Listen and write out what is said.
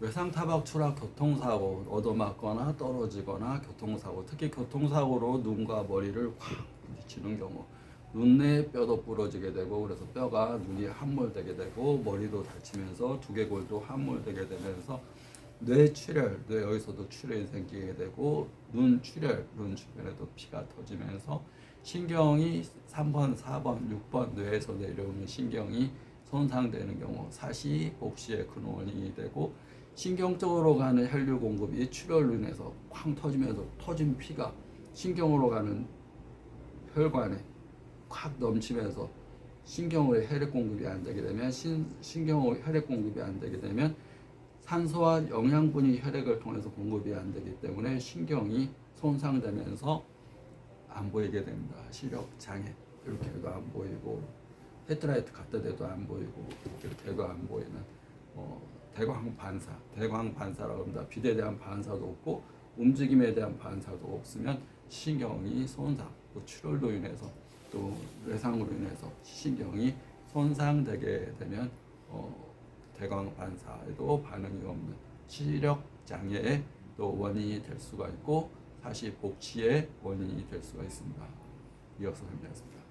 외상 타박 추락 교통사고 얻어맞거나 떨어지거나 교통사고 특히 교통사고로 눈과 머리를 확 부딪히는 경우 눈내 뼈도 부러지게 되고 그래서 뼈가 눈이 함몰되게 되고 머리도 다치면서 두개골도 함몰되게 되면서 뇌 출혈, 뇌 여기서도 출혈이 생기게 되고 눈 출혈, 눈 주변에도 피가 터지면서 신경이 3번, 4번, 6번 뇌에서 내려오는 신경이 손상되는 경우 사시, 복시의 큰 원인이 되고 신경 쪽으로 가는 혈류 공급이 출혈로 인해서 쾅 터지면서 터진 피가 신경으로 가는 혈관에 콱 넘치면서 신경의 혈액 공급이 안 되게 되면 신, 신경의 혈액 공급이 안 되게 되면 산소와 영양분이 혈액을 통해서 공급이 안 되기 때문에 신경이 손상되면서 안 보이게 됩니다. 시력 장애 이렇게 해도 안 보이고 헤드라이트 갖다 대도 안 보이고 이렇게 해도 안 보이는 어, 대광 반사, 대광 반사라고 합니다. 빛에 대한 반사도 없고 움직임에 대한 반사도 없으면 신경이 손상, 또 출혈로 인해서 또 외상으로 인해서 신경이 손상되게 되면 어, 대광 반사에도 반응이 없는 시력 장애의 또 원인이 될 수가 있고 사실 복치의 원인이 될 수가 있습니다. 이어서 설명하겠습니다.